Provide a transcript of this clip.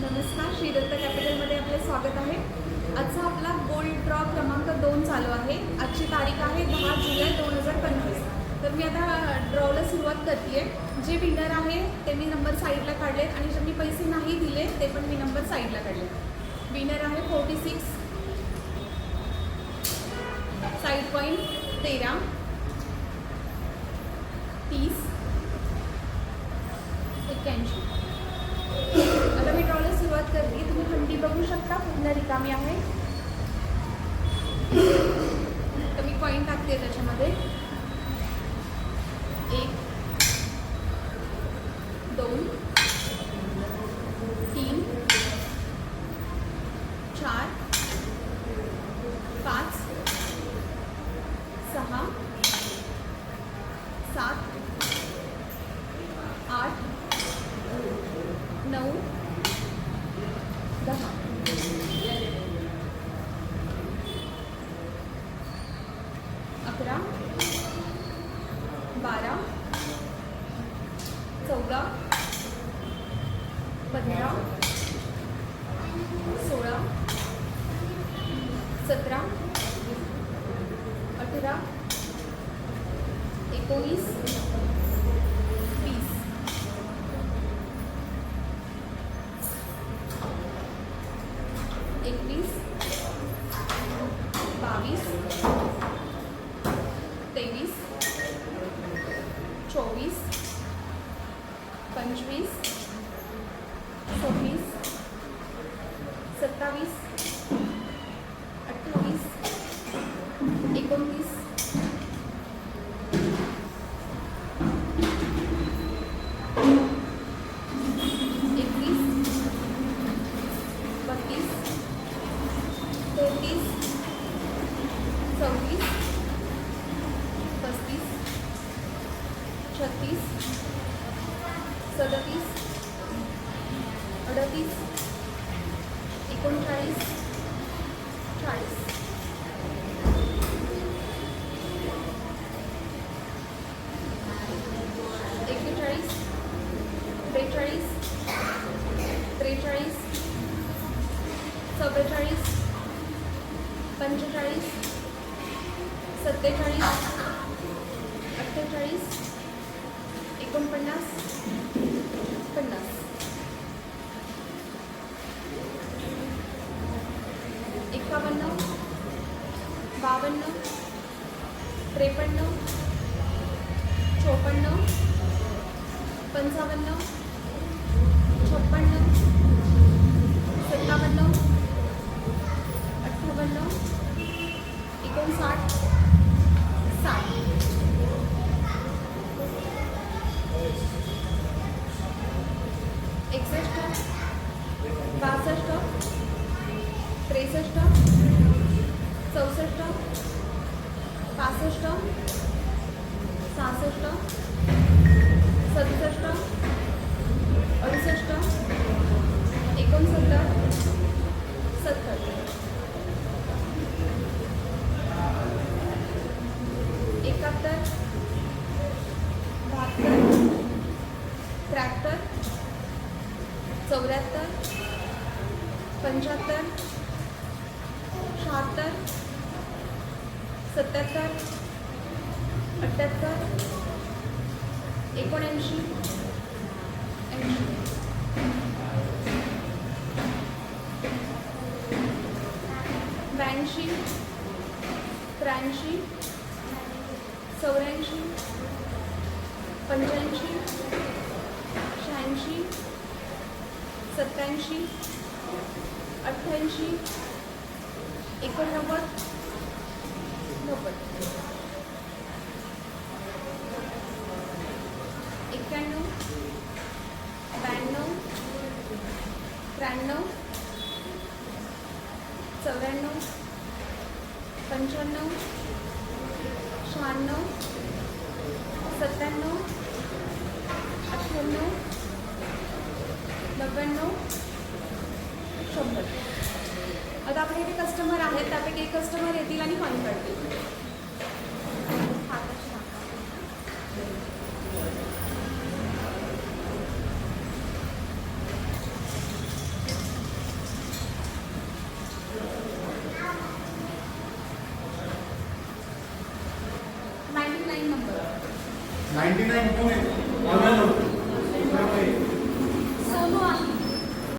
नमस्कार श्रीदत्त कॅपिटलमध्ये आपलं स्वागत आहे. आजचा आपला गोल्ड ड्रॉ क्रमांक दोन चालू आहे. आजची तारीख आहे दहा जुलै दोन हजार पंचवीस. तर मी आता ड्रॉला सुरुवात करते जे विनर आहे ते मी नंबर साईडला काढले आणि ज्यांनी पैसे नाही दिले ते पण मी नंबर साईडला काढले विनर आहे फोर्टी सिक्स साईड पॉईंट तेरा तीस एक्क्याऐंशी आता मी ड्रॉला सुरुवात करते तुम्ही हंडी बघू शकता पूर्ण रिकामी आहे. तर मी पॉईंट टाकते त्याच्यामध्ये. एक दोन तीन चार पाच सहा सात आठ नऊ अकरा बारा चौदा पंधरा सोळा सतरा अठरा एकोणीस चोवीस पंचवीस सव्वीस सत्तावीस अठ्ठावीस एकोणतीस छत्तीस सदतीस अडतीस एकोणचाळीस चाळीस. एक्केचाळीस बेचाळीस त्रेचाळीस चव्वेचाळीस पंचेचाळीस सत्तेचाळीस एकोणपन्नास पन्नास एकावन्न बावन्न त्रेपन्न चोपन्न पंचावन्न छप्पन्न सत्तावन्न अठ्ठावन्न एकोणसाठ त्रेसष्ट चौसष्ट पासष्ट सहासष्ट सदुसष्ट अडुसष्ट एकोणसत्तर सत्तर. एकाहत्तर बहात्तर त्र्याहत्तर चौऱ्याहत्तर पंच्याहत्तर शहात्तर सत्याहत्तर अठ्ठ्याहत्तर एकोणऐंशी ऐंशी. ब्याऐंशी त्र्याऐंशी चौऱ्याऐंशी पंच्याऐंशी शहाऐंशी सत्याऐंशी अठ्ठ्याऐंशी एकोणनव्वद. नव्वद एक्क्याण्णव ब्याण्णव. त्र्याण्णव. चौऱ्याण्णव. पंच्याण्णव. शहाण्णव. सत्त्याण्णव. अठ्ठ्याण्णव. नव्याण्णव. शंभर. आता आपण जे कस्टमर आहेत त्यापैकी एक कस्टमर येतील आणि कॉल करतील नाईन्टी नाईन कोण आहे